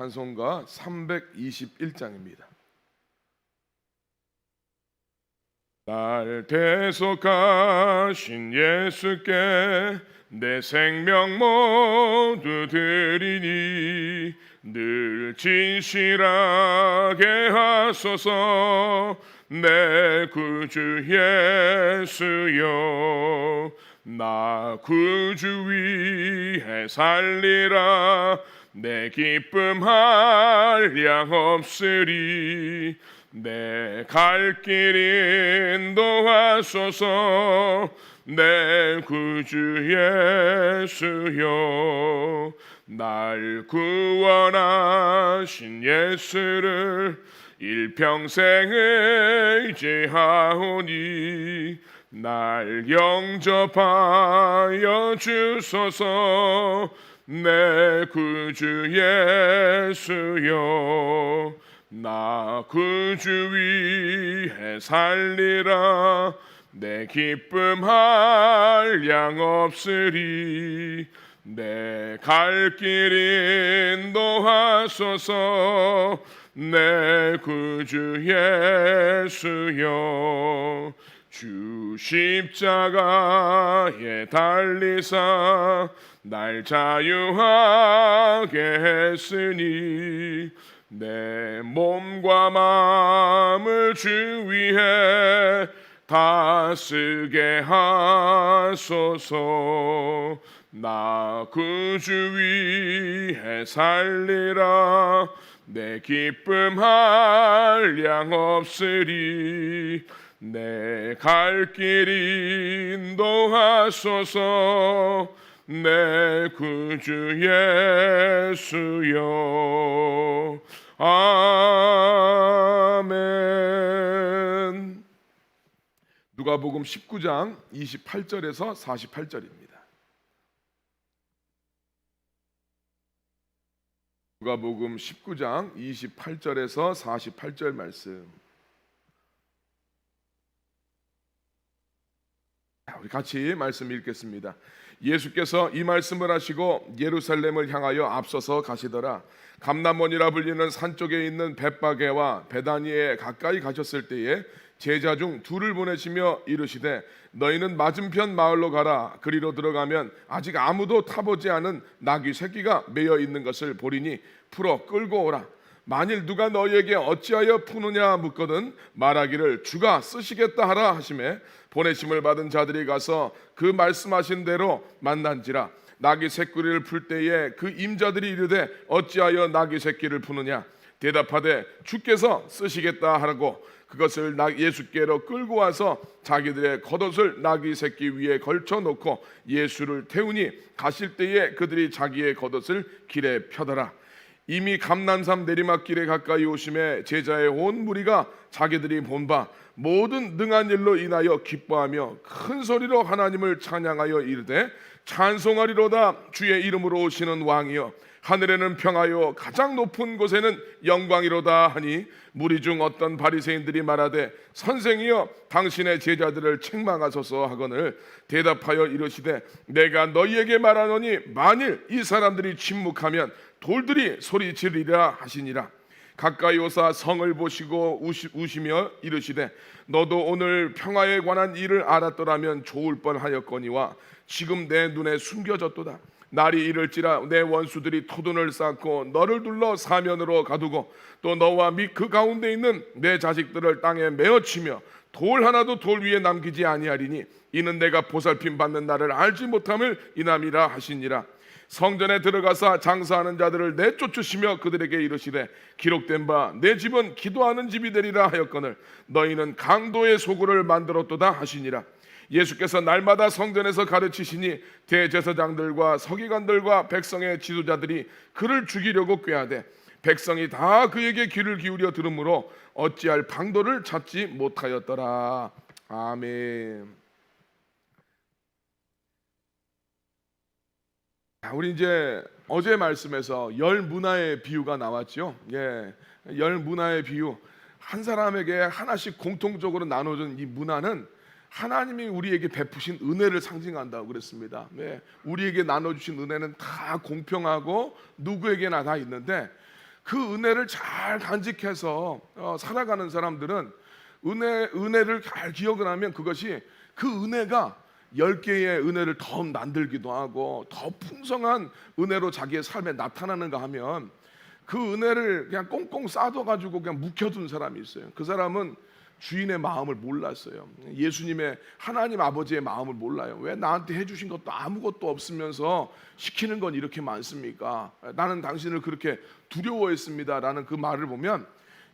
찬송가 321장입니다. 날 대속하신 예수께 내 생명 모두 드리니 늘 진실하게 하소서 내 구주 예수여 나 구주 위해 살리라 내 기쁨 한량 없으리. 내 갈 길 인도하소서. 내 구주 예수여 날 구원하신 예수를 일평생 의지하오니 날 영접하여 주소서 내 구주 예수여 나 구주 위해 살리라. 내 기쁨 한량 없으리. 내 갈 길 인도하소서. 내 구주 예수여 주 십자가에 달리사 날 자유하게 했으니 내 몸과 마음을 주 위해 다 쓰게 하소서. 나 구주 위해 살리라. 내 기쁨 한량 없으리 내 갈 길 인도하소서. 내 구주 예수여. 아멘. 누가복음 19장 28절에서 48절입니다. 누가복음 19장 28절에서 48절 말씀 우리 같이 말씀 읽겠습니다. 예수께서 이 말씀을 하시고 예루살렘을 향하여 앞서서 가시더라. 감남원이라 불리는 산 쪽에 있는 벳바게와 베다니에 가까이 가셨을 때에 제자 중 둘을 보내시며 이르시되 너희는 맞은편 마을로 가라. 그리로 들어가면 아직 아무도 타보지 않은 나귀 새끼가 매여 있는 것을 보리니 풀어 끌고 오라. 만일 누가 너희에게 어찌하여 푸느냐 묻거든 말하기를 주가 쓰시겠다 하라 하심에 보내심을 받은 자들이 가서 그 말씀하신 대로 만난지라. 나귀 새끼를 풀 때에 그 임자들이 이르되 어찌하여 나귀 새끼를 푸느냐? 대답하되 주께서 쓰시겠다 하라고. 그것을 나 예수께로 끌고 와서 자기들의 겉옷을 나귀 새끼 위에 걸쳐 놓고 예수를 태우니 가실 때에 그들이 자기의 겉옷을 길에 펴더라 이미 감난산 내리막길에 가까이 오심에 제자의 온 무리가 자기들이 본 바 모든 능한 일로 인하여 기뻐하며 큰 소리로 하나님을 찬양하여 이르되 찬송하리로다 주의 이름으로 오시는 왕이여 하늘에는 평하여 가장 높은 곳에는 영광이로다 하니 무리 중 어떤 바리새인들이 말하되 선생이여 당신의 제자들을 책망하소서 하거늘 대답하여 이르시되 내가 너희에게 말하노니 만일 이 사람들이 침묵하면 돌들이 소리 지르리라 하시니라. 가까이 오사 성을 보시고 우시, 우시 며 이르시되 너도 오늘 평화에 관한 일을 알았더라면 좋을 뻔하였거니와 지금 내 눈에 숨겨졌도다. 날이 이를지라 내 원수들이 토둔을 쌓고 너를 둘러 사면으로 가두고 또 너와 및 그 가운데 있는 내 자식들을 땅에 메어치며 돌 하나도 돌 위에 남기지 아니하리니 이는 내가 보살핌 받는 날을 알지 못함을 이남이라 하시니라 성전에 들어가사 장사하는 자들을 내쫓으시며 그들에게 이르시되 기록된 바 내 집은 기도하는 집이 되리라 하였거늘 너희는 강도의 소굴을 만들었도다 하시니라 예수께서 날마다 성전에서 가르치시니 대제사장들과 서기관들과 백성의 지도자들이 그를 죽이려고 꾀하되 백성이 다 그에게 귀를 기울여 들으므로 어찌할 방도를 찾지 못하였더라 아멘. 우리 이제 어제 말씀에서 열 문화의 비유가 나왔죠. 예, 열 문화의 비유 한 사람에게 하나씩 공통적으로 나눠준 이 문화는 하나님이 우리에게 베푸신 은혜를 상징한다고 그랬습니다. 네, 우리에게 나눠주신 은혜는 다 공평하고 누구에게나 다 있는데 그 은혜를 잘 간직해서 어, 살아가는 사람들은 은혜 은혜를 잘 기억을 하면 그것이 그 은혜가 열 개의 은혜를 더 만들기도 하고 더 풍성한 은혜로 자기의 삶에 나타나는가 하면 그 은혜를 그냥 꽁꽁 싸둬가지고 그냥 묵혀둔 사람이 있어요. 그 사람은 주인의 마음을 몰랐어요. 예수님의 하나님 아버지의 마음을 몰라요. 왜 나한테 해주신 것도 아무것도 없으면서 시키는 건 이렇게 많습니까? 나는 당신을 그렇게 두려워했습니다 라는 그 말을 보면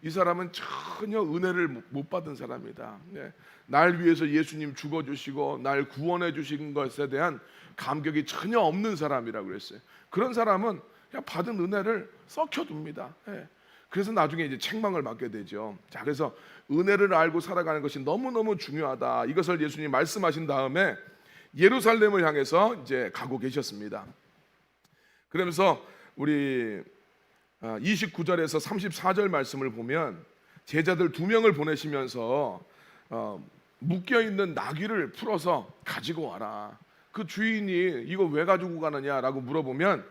이 사람은 전혀 은혜를 못 받은 사람이다. 예. 날 위해서 예수님 죽어주시고 날 구원해 주신 것에 대한 감격이 전혀 없는 사람이라고 그랬어요. 그런 사람은 그냥 받은 은혜를 썩혀둡니다. 예. 그래서 나중에 이제 책망을 받게 되죠. 자, 그래서 은혜를 알고 살아가는 것이 너무너무 중요하다. 이것을 예수님 말씀하신 다음에 예루살렘을 향해서 이제 가고 계셨습니다. 그러면서 우리 29절에서 34절 말씀을 보면 제자들 두 명을 보내시면서 어, 묶여 있는 나귀를 풀어서 가지고 와라. 그 주인이 이거 왜 가지고 가느냐라고 물어보면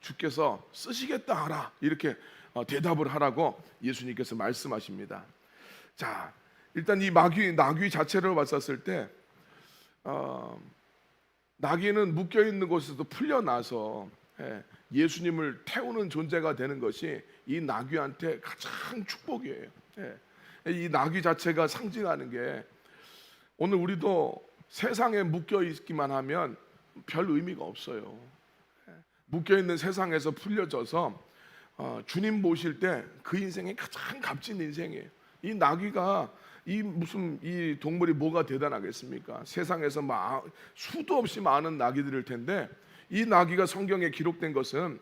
주께서 쓰시겠다 하라 이렇게 어, 대답을 하라고 예수님께서 말씀하십니다. 자, 일단 이 나귀 나귀 자체를 봤었을 때 어, 나귀는 묶여 있는 곳에서 풀려나서 예, 예수님을 태우는 존재가 되는 것이 이 나귀한테 가장 축복이에요. 예, 이 나귀 자체가 상징하는 게 오늘 우리도 세상에 묶여 있기만 하면 별 의미가 없어요. 예, 묶여 있는 세상에서 풀려져서 어, 주님 모실 때 그 인생이 가장 값진 인생이에요. 이 나귀가 이 무슨 이 동물이 뭐가 대단하겠습니까? 세상에서 막 수도 없이 많은 나귀들일 텐데 이 나귀가 성경에 기록된 것은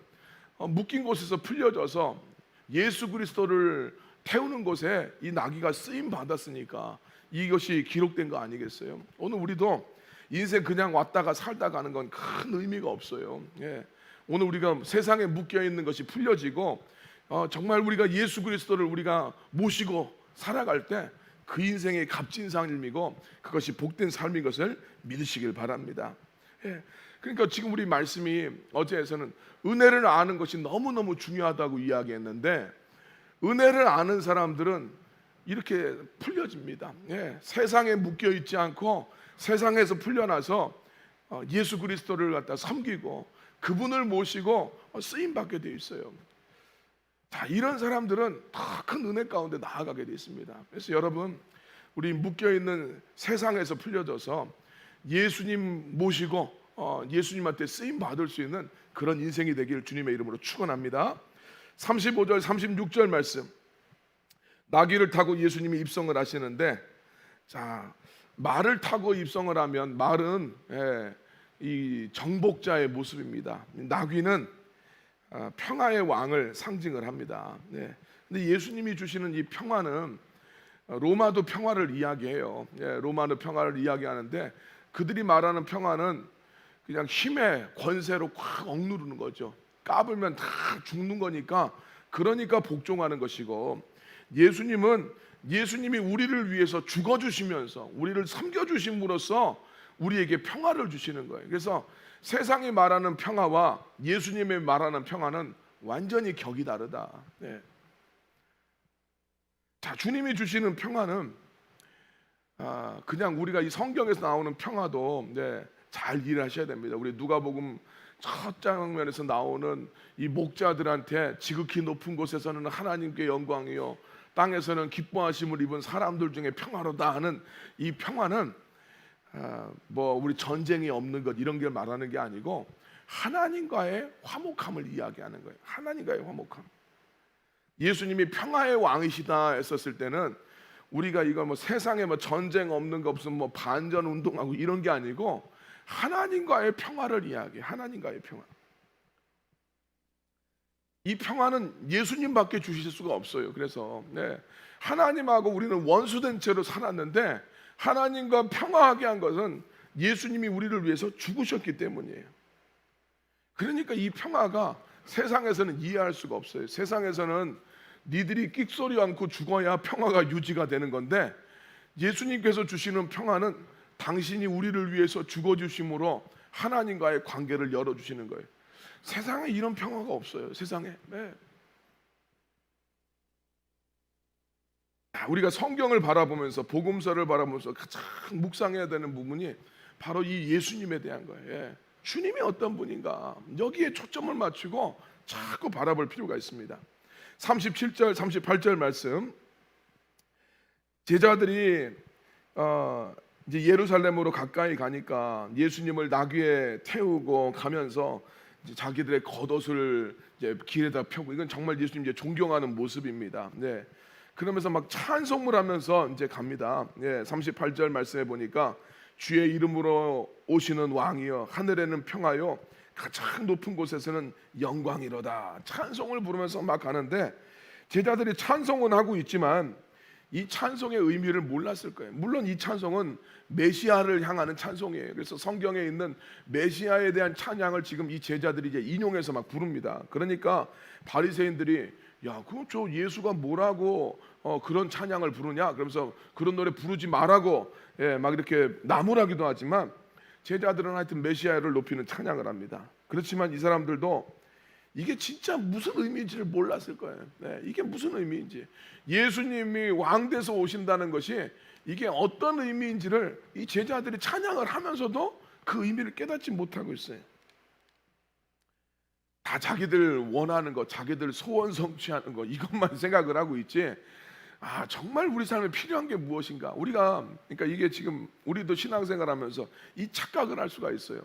어, 묶인 곳에서 풀려져서 예수 그리스도를 태우는 곳에 이 나귀가 쓰임 받았으니까 이것이 기록된 거 아니겠어요? 오늘 우리도 인생 그냥 왔다가 살다 가는 건 큰 의미가 없어요. 예. 오늘 우리가 세상에 묶여 있는 것이 풀려지고 어, 정말 우리가 예수 그리스도를 우리가 모시고 살아갈 때 그 인생의 값진 삶이고 그것이 복된 삶인 것을 믿으시길 바랍니다. 예. 그러니까 지금 우리 말씀이 어제에서는 은혜를 아는 것이 너무너무 중요하다고 이야기했는데 은혜를 아는 사람들은 이렇게 풀려집니다. 예. 세상에 묶여 있지 않고 세상에서 풀려나서 어, 예수 그리스도를 갖다 섬기고 그분을 모시고 쓰임 받게 돼 있어요. 자, 이런 사람들은 더 큰 은혜 가운데 나아가게 돼 있습니다. 그래서 여러분, 우리 묶여 있는 세상에서 풀려져서 예수님 모시고 어, 예수님한테 쓰임 받을 수 있는 그런 인생이 되길 주님의 이름으로 축원합니다. 35절, 36절 말씀. 나귀를 타고 예수님이 입성을 하시는데, 자 말을 타고 입성을 하면 말은 예, 이 정복자의 모습입니다. 나귀는 아, 평화의 왕을 상징을 합니다. 네. 근데 예수님이 주시는 이 평화는 로마도 평화를 이야기해요. 예, 로마는 평화를 이야기하는데 그들이 말하는 평화는 그냥 힘의 권세로 꽉 억누르는 거죠. 까불면 다 죽는 거니까 그러니까 복종하는 것이고 예수님은 예수님이 우리를 위해서 죽어 주시면서 우리를 섬겨 주심으로써 우리에게 평화를 주시는 거예요. 그래서 세상이 말하는 평화와 예수님이 말하는 평화는 완전히 격이 다르다. 네. 자, 주님이 주시는 평화는 아, 그냥 우리가 이 성경에서 나오는 평화도 네, 잘 이해하셔야 됩니다. 우리 누가복음 첫 장면에서 나오는 이 목자들한테 지극히 높은 곳에서는 하나님께 영광이요 땅에서는 기뻐하심을 입은 사람들 중에 평화로다 하는 이 평화는 아, 뭐 우리 전쟁이 없는 것 이런 게 말하는 게 아니고 하나님과의 화목함을 이야기하는 거예요. 하나님과의 화목함. 예수님이 평화의 왕이시다 했었을 때는 우리가 이거 뭐 세상에 뭐 전쟁 없는 거 없으면 뭐 반전 운동하고 이런 게 아니고 하나님과의 평화를 이야기해. 하나님과의 평화. 이 평화는 예수님밖에 주실 수가 없어요. 그래서 네. 하나님하고 우리는 원수된 채로 살았는데 하나님과 평화하게 한 것은 예수님이 우리를 위해서 죽으셨기 때문이에요. 그러니까 이 평화가 세상에서는 이해할 수가 없어요. 세상에서는 니들이 끽소리 않고 죽어야 평화가 유지가 되는 건데 예수님께서 주시는 평화는 당신이 우리를 위해서 죽어 주심으로 하나님과의 관계를 열어 주시는 거예요. 세상에 이런 평화가 없어요. 세상에. 네. 자, 우리가 성경을 바라보면서 복음서를 바라보면서 가장 묵상해야 되는 부분이 바로 이 예수님에 대한 거예요. 예. 주님이 어떤 분인가 여기에 초점을 맞추고 자꾸 바라볼 필요가 있습니다. 37절, 38절 말씀 제자들이 어, 이제 예루살렘으로 가까이 가니까 예수님을 나귀에 태우고 가면서 자기들의 겉옷을 이제 길에다 펴고 이건 정말 예수님 이제 존경하는 모습입니다. 네. 그러면서 막 찬송을 하면서 이제 갑니다. 예, 38절 말씀해 보니까 주의 이름으로 오시는 왕이여 하늘에는 평화요 가장 높은 곳에서는 영광이로다. 찬송을 부르면서 막 가는데 제자들이 찬송은 하고 있지만 이 찬송의 의미를 몰랐을 거예요. 물론 이 찬송은 메시아를 향하는 찬송이에요. 그래서 성경에 있는 메시아에 대한 찬양을 지금 이 제자들이 이제 인용해서 막 부릅니다. 그러니까 바리새인들이 야, 그럼 저 예수가 뭐라고 어, 그런 찬양을 부르냐? 그러면서 그런 노래 부르지 말라고 예, 막 이렇게 나무라기도 하지만 제자들은 하여튼 메시아를 높이는 찬양을 합니다. 그렇지만 이 사람들도 이게 진짜 무슨 의미인지를 몰랐을 거예요. 네, 이게 무슨 의미인지 예수님이 왕돼서 오신다는 것이 이게 어떤 의미인지를 이 제자들이 찬양을 하면서도 그 의미를 깨닫지 못하고 있어요. 다 자기들 원하는 것, 자기들 소원 성취하는 것 이것만 생각을 하고 있지. 아 정말 우리 삶에 필요한 게 무엇인가? 우리가 그러니까 이게 지금 우리도 신앙생활하면서 이 착각을 할 수가 있어요.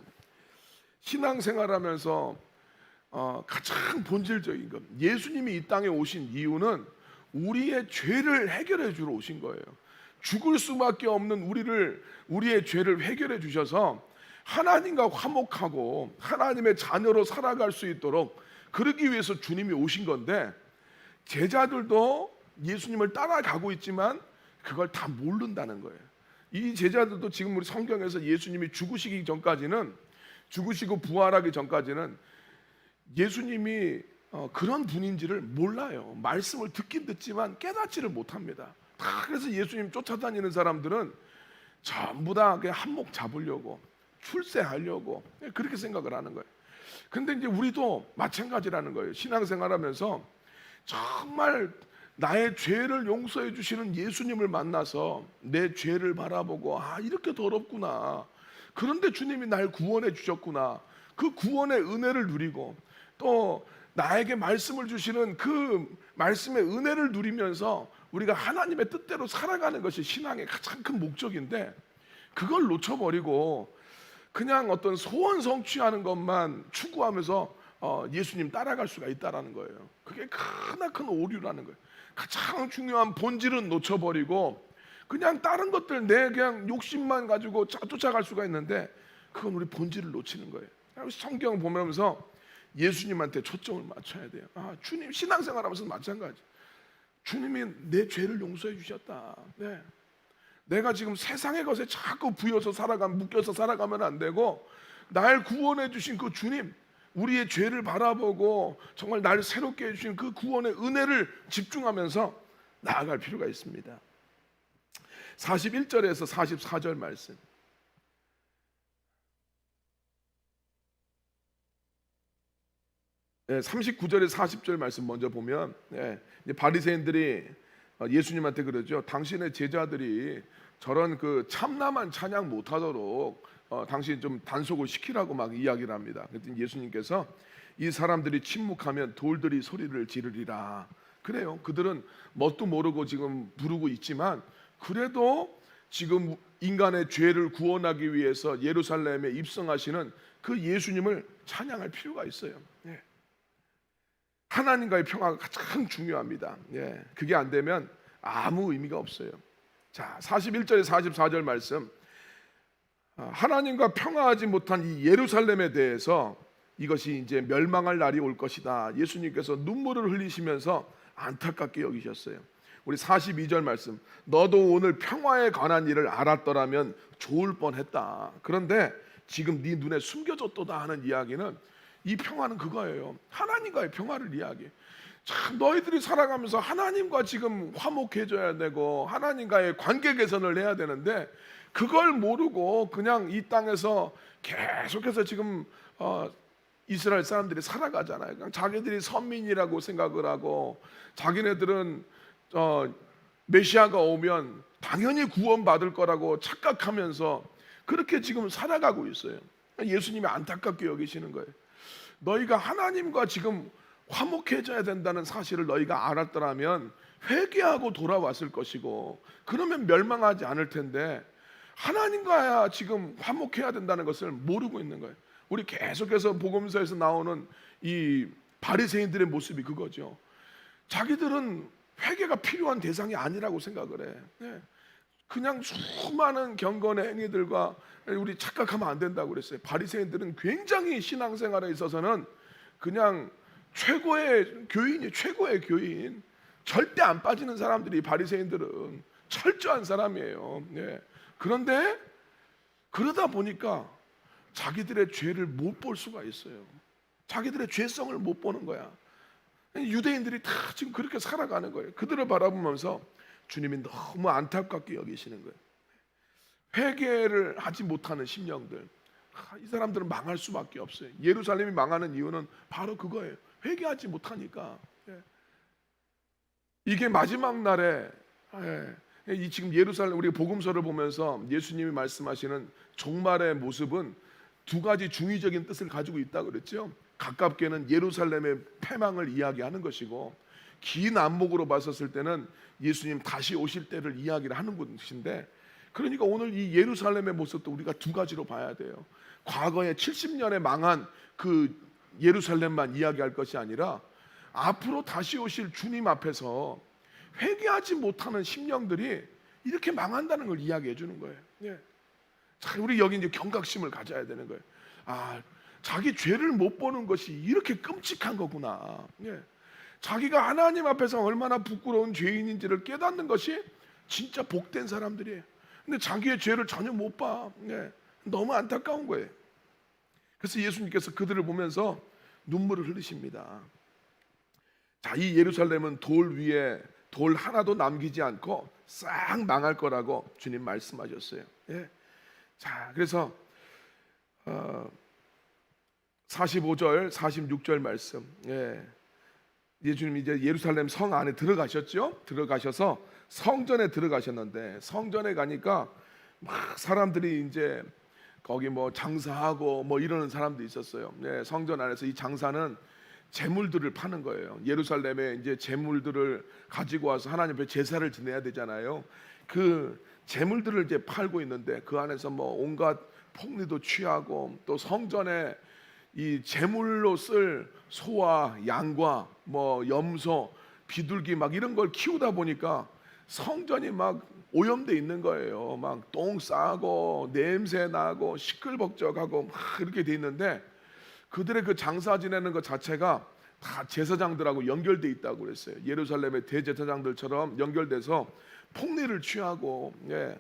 신앙생활하면서 어, 가장 본질적인 것, 예수님이 이 땅에 오신 이유는 우리의 죄를 해결해 주러 오신 거예요. 죽을 수밖에 없는 우리를 우리의 죄를 해결해 주셔서 하나님과 화목하고 하나님의 자녀로 살아갈 수 있도록 그러기 위해서 주님이 오신 건데 제자들도 예수님을 따라가고 있지만 그걸 다 모른다는 거예요. 이 제자들도 지금 우리 성경에서 예수님이 죽으시기 전까지는 죽으시고 부활하기 전까지는 예수님이 어, 그런 분인지를 몰라요. 말씀을 듣긴 듣지만 깨닫지를 못합니다. 다 그래서 예수님 쫓아다니는 사람들은 전부 다 그냥 한몫 잡으려고 출세하려고 그렇게 생각을 하는 거예요. 근데 이제 우리도 마찬가지라는 거예요. 신앙생활하면서 정말 나의 죄를 용서해 주시는 예수님을 만나서 내 죄를 바라보고 아 이렇게 더럽구나. 그런데 주님이 날 구원해 주셨구나. 그 구원의 은혜를 누리고 또 나에게 말씀을 주시는 그 말씀의 은혜를 누리면서 우리가 하나님의 뜻대로 살아가는 것이 신앙의 가장 큰 목적인데 그걸 놓쳐버리고 그냥 어떤 소원 성취하는 것만 추구하면서 어, 예수님 따라갈 수가 있다라는 거예요. 그게 크나큰 오류라는 거예요. 가장 중요한 본질은 놓쳐버리고 그냥 다른 것들 내 그냥 욕심만 가지고 쫓아갈 수가 있는데 그건 우리 본질을 놓치는 거예요. 성경 보면서 예수님한테 초점을 맞춰야 돼요. 아, 주님 신앙생활 하면서 마찬가지. 주님이 내 죄를 용서해 주셨다. 네. 내가 지금 세상의 것에 자꾸 부여서 살아가 묶여서 살아가면 안 되고 날 구원해 주신 그 주님 우리의 죄를 바라보고 정말 날 새롭게 해 주신 그 구원의 은혜를 집중하면서 나아갈 필요가 있습니다. 41절에서 44절 말씀. 39절에 40절 말씀 먼저 보면 예, 바리새인들이 어, 예수님한테 그러죠. 당신의 제자들이 저런 그 참남한 찬양 못하도록 어, 당신 좀 단속을 시키라고 막 이야기를 합니다. 그랬더니 예수님께서 이 사람들이 침묵하면 돌들이 소리를 지르리라. 그래요. 그들은 뭣도 모르고 지금 부르고 있지만 그래도 지금 인간의 죄를 구원하기 위해서 예루살렘에 입성하시는 그 예수님을 찬양할 필요가 있어요. 예. 하나님과의 평화가 가장 중요합니다. 예. 그게 안 되면 아무 의미가 없어요. 자, 41절에 44절 말씀. 아, 하나님과 평화하지 못한 이 예루살렘에 대해서 이것이 이제 멸망할 날이 올 것이다. 예수님께서 눈물을 흘리시면서 안타깝게 여기셨어요. 우리 42절 말씀. 너도 오늘 평화에 관한 일을 알았더라면 좋을 뻔했다. 그런데 지금 네 눈에 숨겨졌도다 하는 이야기는 이 평화는 그거예요. 하나님과의 평화를 이야기해. 참 너희들이 살아가면서 하나님과 지금 화목해져야 되고 하나님과의 관계 개선을 해야 되는데 그걸 모르고 그냥 이 땅에서 계속해서 지금 어, 이스라엘 사람들이 살아가잖아요. 그냥 자기들이 선민이라고 생각을 하고 자기네들은 어, 메시아가 오면 당연히 구원받을 거라고 착각하면서 그렇게 지금 살아가고 있어요. 예수님이 안타깝게 여기시는 거예요. 너희가 하나님과 지금 화목해져야 된다는 사실을 너희가 알았더라면 회개하고 돌아왔을 것이고 그러면 멸망하지 않을 텐데 하나님과 지금 화목해야 된다는 것을 모르고 있는 거예요. 우리 계속해서 복음서에서 나오는 이 바리새인들의 모습이 그거죠. 자기들은 회개가 필요한 대상이 아니라고 생각을 해. 예. 그냥 수많은 경건의 행위들과 우리 착각하면 안 된다고 그랬어요. 바리새인들은 굉장히 신앙생활에 있어서는 그냥 최고의 교인이 최고의 교인. 절대 안 빠지는 사람들이 바리새인들은 철저한 사람이에요. 예. 그런데 그러다 보니까 자기들의 죄를 못 볼 수가 있어요. 자기들의 죄성을 못 보는 거야. 유대인들이 다 지금 그렇게 살아가는 거예요. 그들을 바라보면서 주님이 너무 안타깝게 여기시는 거예요. 회개를 하지 못하는 심령들. 아, 이 사람들은 망할 수밖에 없어요. 예루살렘이 망하는 이유는 바로 그거예요. 회개하지 못하니까. 예. 이게 마지막 날에 예. 이 지금 예루살렘 우리 복음서를 보면서 예수님이 말씀하시는 종말의 모습은 두 가지 중의적인 뜻을 가지고 있다 그랬죠. 가깝게는 예루살렘의 패망을 이야기하는 것이고 긴 안목으로 봤었을 때는 예수님 다시 오실 때를 이야기를 하는 것인데 그러니까 오늘 이 예루살렘의 모습도 우리가 두 가지로 봐야 돼요. 과거에 70년에 망한 그 예루살렘만 이야기할 것이 아니라 앞으로 다시 오실 주님 앞에서 회개하지 못하는 심령들이 이렇게 망한다는 걸 이야기해 주는 거예요. 예. 자, 우리 여기 이제 경각심을 가져야 되는 거예요. 아, 자기 죄를 못 보는 것이 이렇게 끔찍한 거구나. 예. 자기가 하나님 앞에서 얼마나 부끄러운 죄인인지를 깨닫는 것이 진짜 복된 사람들이에요. 근데 자기의 죄를 전혀 못 봐. 예. 너무 안타까운 거예요. 그래서 예수님께서 그들을 보면서 눈물을 흘리십니다. 자, 이 예루살렘은 돌 위에 돌 하나도 남기지 않고 싹 망할 거라고 주님 말씀하셨어요. 예. 자, 그래서 어, 45절, 46절 말씀. 예. 예수님 이제 예루살렘 성 안에 들어가셨죠? 들어가셔서 성전에 들어가셨는데 성전에 가니까 막 사람들이 이제 거기 뭐 장사하고 뭐 이러는 사람도 있었어요. 예, 성전 안에서 이 장사는 재물들을 파는 거예요. 예루살렘에 이제 재물들을 가지고 와서 하나님 앞에 제사를 지내야 되잖아요. 그 재물들을 이제 팔고 있는데 그 안에서 뭐 온갖 폭리도 취하고 또 성전에 이 제물로 쓸 소와 양과 뭐 염소, 비둘기 막 이런 걸 키우다 보니까 성전이 막 오염돼 있는 거예요. 막 똥 싸고 냄새 나고 시끌벅적하고 막 이렇게 돼 있는데 그들의 그 장사 지내는 것 자체가 다 제사장들하고 연결돼 있다고 그랬어요. 예루살렘의 대제사장들처럼 연결돼서 폭리를 취하고 예.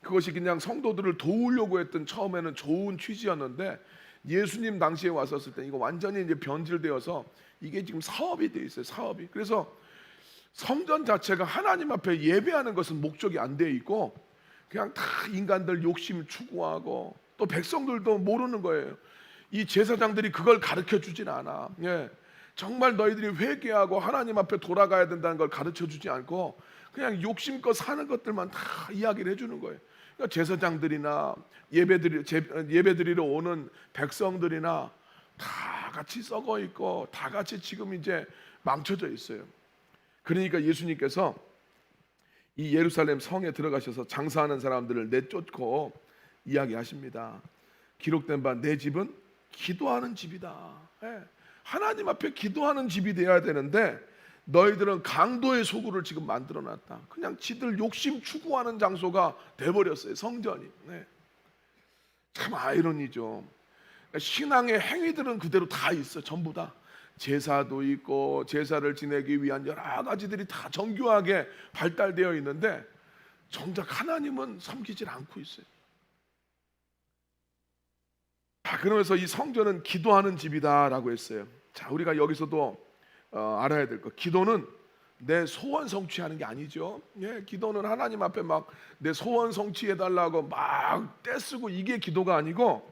그것이 그냥 성도들을 도우려고 했던 처음에는 좋은 취지였는데 예수님 당시에 왔었을 때 이거 완전히 이제 변질되어서 이게 지금 사업이 돼 있어요. 사업이. 그래서 성전 자체가 하나님 앞에 예배하는 것은 목적이 안 돼 있고 그냥 다 인간들 욕심 추구하고 또 백성들도 모르는 거예요. 이 제사장들이 그걸 가르쳐 주진 않아. 예. 정말 너희들이 회개하고 하나님 앞에 돌아가야 된다는 걸 가르쳐 주지 않고 그냥 욕심껏 사는 것들만 다 이야기를 해주는 거예요. 그러니까 제사장들이나 예배드리 예배드리러 오는 백성들이나 다 같이 썩어 있고 다 같이 지금 이제 망쳐져 있어요. 그러니까 예수님께서 이 예루살렘 성에 들어가셔서 장사하는 사람들을 내쫓고 이야기하십니다. 기록된 바 내 집은 기도하는 집이다. 예. 하나님 앞에 기도하는 집이 되어야 되는데 너희들은 강도의 소굴을 지금 만들어 놨다. 그냥 지들 욕심 추구하는 장소가 돼버렸어요. 성전이. 네. 참 아이러니죠. 그러니까 신앙의 행위들은 그대로 다 있어. 전부 다. 제사도 있고 제사를 지내기 위한 여러 가지들이 다 정교하게 발달되어 있는데 정작 하나님은 섬기질 않고 있어요. 자, 그러면서 이 성전은 기도하는 집이다라고 했어요. 자, 우리가 여기서도 어, 알아야 될 것. 기도는 내 소원 성취하는 게 아니죠. 예, 기도는 하나님 앞에 막 내 소원 성취해 달라고 막 떼쓰고 이게 기도가 아니고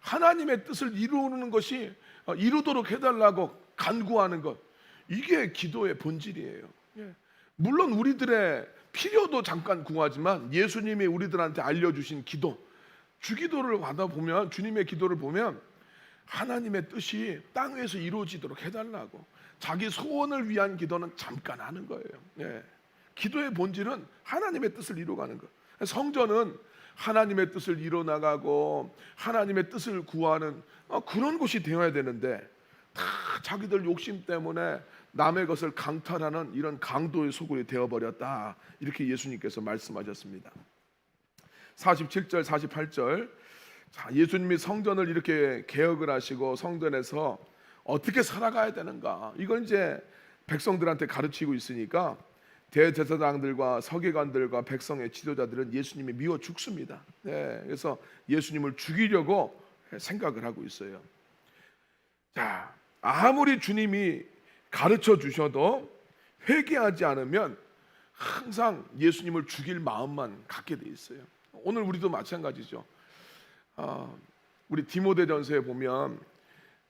하나님의 뜻을 이루는 것이 어, 이루도록 해달라고 간구하는 것 이게 기도의 본질이에요. 예. 물론 우리들의 필요도 잠깐 구하지만 예수님이 우리들한테 알려주신 기도 주기도를 받아 보면 주님의 기도를 보면 하나님의 뜻이 땅 위에서 이루어지도록 해달라고 자기 소원을 위한 기도는 잠깐 하는 거예요. 예. 기도의 본질은 하나님의 뜻을 이루어가는 것. 성전은 하나님의 뜻을 이뤄 나가고 하나님의 뜻을 구하는 어, 그런 곳이 되어야 되는데 다 자기들 욕심 때문에 남의 것을 강탈하는 이런 강도의 소굴이 되어버렸다. 이렇게 예수님께서 말씀하셨습니다. 47절, 48절. 자, 예수님이 성전을 이렇게 개혁을 하시고 성전에서 어떻게 살아가야 되는가? 이건 이제 백성들한테 가르치고 있으니까 대제사장들과 서기관들과 백성의 지도자들은 예수님이 미워 죽습니다. 네, 그래서 예수님을 죽이려고 생각을 하고 있어요. 자, 아무리 주님이 가르쳐 주셔도 회개하지 않으면 항상 예수님을 죽일 마음만 갖게 돼 있어요. 오늘 우리도 마찬가지죠. 어, 우리 디모데전서에 보면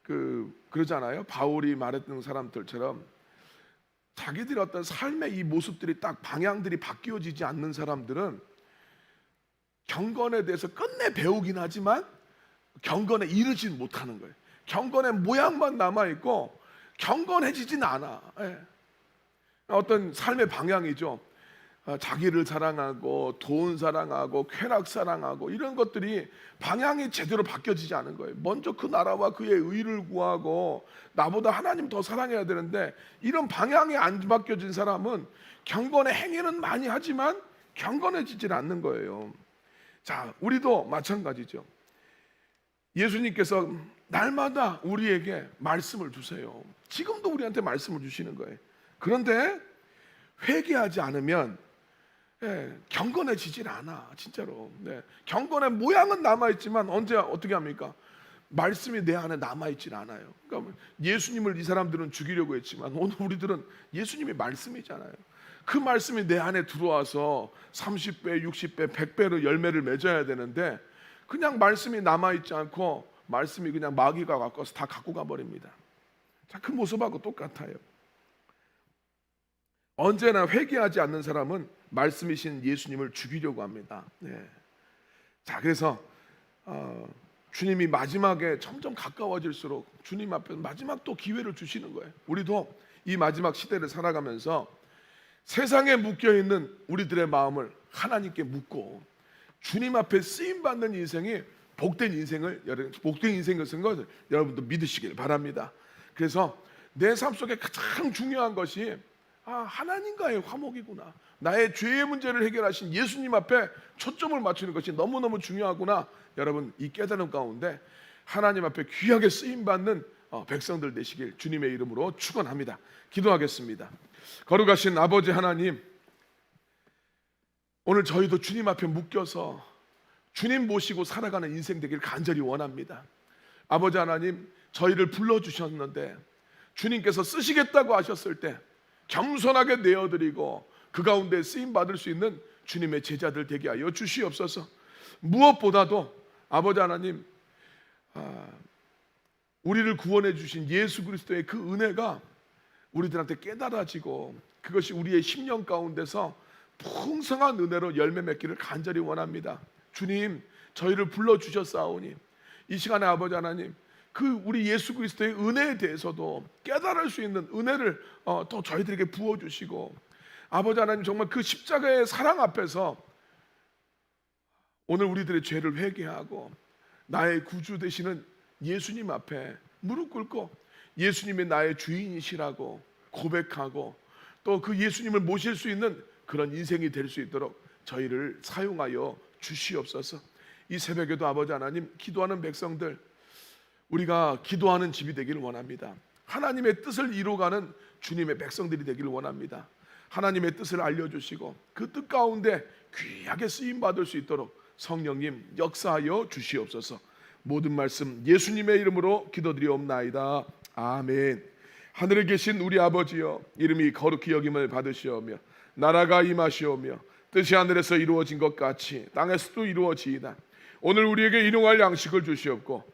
그 그러잖아요. 바울이 말했던 사람들처럼 자기들의 어떤 삶의 이 모습들이 딱 방향들이 바뀌어지지 않는 사람들은 경건에 대해서 끝내 배우긴 하지만 경건에 이르지 못하는 거예요. 경건의 모양만 남아 있고 경건해지진 않아. 예. 어떤 삶의 방향이죠. 어, 자기를 사랑하고 돈 사랑하고 쾌락 사랑하고 이런 것들이 방향이 제대로 바뀌어지지 않은 거예요. 먼저 그 나라와 그의 의를 구하고 나보다 하나님 더 사랑해야 되는데 이런 방향이 안 바뀌어진 사람은 경건의 행위는 많이 하지만 경건해지질 않는 거예요. 자, 우리도 마찬가지죠. 예수님께서 날마다 우리에게 말씀을 주세요. 지금도 우리한테 말씀을 주시는 거예요. 그런데 회개하지 않으면 예, 경건해지질 않아 진짜로. 네. 경건의 모양은 남아 있지만 언제 어떻게 합니까? 말씀이 내 안에 남아 있질 않아요. 그러니까 예수님을 이 사람들은 죽이려고 했지만 오늘 우리들은 예수님이 말씀이잖아요. 그 말씀이 내 안에 들어와서 30배, 60배, 100배로 열매를 맺어야 되는데 그냥 말씀이 남아 있지 않고 말씀이 그냥 마귀가 갖고 서 다 갖고 가 버립니다. 자, 그 모습하고 똑같아요. 언제나 회개하지 않는 사람은 말씀이신 예수님을 죽이려고 합니다. 네. 자, 그래서 어, 주님이 마지막에 점점 가까워질수록 주님 앞에 마지막 또 기회를 주시는 거예요. 우리도 이 마지막 시대를 살아가면서 세상에 묶여 있는 우리들의 마음을 하나님께 묻고 주님 앞에 쓰임 받는 인생이 복된 인생을 복된 인생을 쓴 것을 여러분도 믿으시길 바랍니다. 그래서 내 삶 속에 가장 중요한 것이 아, 하나님과의 화목이구나. 나의 죄의 문제를 해결하신 예수님 앞에 초점을 맞추는 것이 너무너무 중요하구나. 여러분, 이 깨달음 가운데 하나님 앞에 귀하게 쓰임 받는 어, 백성들 되시길 주님의 이름으로 축원합니다. 기도하겠습니다. 거룩하신 아버지 하나님, 오늘 저희도 주님 앞에 묶여서 주님 모시고 살아가는 인생 되길 간절히 원합니다. 아버지 하나님, 저희를 불러 주셨는데 주님께서 쓰시겠다고 하셨을 때 겸손하게 내어드리고 그 가운데 쓰임 받을 수 있는 주님의 제자들 되게 하여 주시옵소서. 무엇보다도 아버지 하나님 아, 우리를 구원해 주신 예수 그리스도의 그 은혜가 우리들한테 깨달아지고 그것이 우리의 심령 가운데서 풍성한 은혜로 열매 맺기를 간절히 원합니다. 주님, 저희를 불러 주셨사오니 이 시간에 아버지 하나님 그 우리 예수 그리스도의 은혜에 대해서도 깨달을 수 있는 은혜를 어, 또 저희들에게 부어 주시고 아버지 하나님 정말 그 십자가의 사랑 앞에서 오늘 우리들의 죄를 회개하고 나의 구주 되시는 예수님 앞에 무릎 꿇고 예수님이 나의 주인이시라고 고백하고 또 그 예수님을 모실 수 있는 그런 인생이 될 수 있도록 저희를 사용하여 주시옵소서. 이 새벽에도 아버지 하나님 기도하는 백성들 우리가 기도하는 집이 되기를 원합니다. 하나님의 뜻을 이루어가는 주님의 백성들이 되기를 원합니다. 하나님의 뜻을 알려주시고 그 뜻 가운데 귀하게 쓰임 받을 수 있도록 성령님 역사하여 주시옵소서. 모든 말씀 예수님의 이름으로 기도드리옵나이다. 아멘. 하늘에 계신 우리 아버지여 이름이 거룩히 여김을 받으시오며 나라가 임하시오며 뜻이 하늘에서 이루어진 것 같이 땅에서도 이루어지이다. 오늘 우리에게 일용할 양식을 주시옵고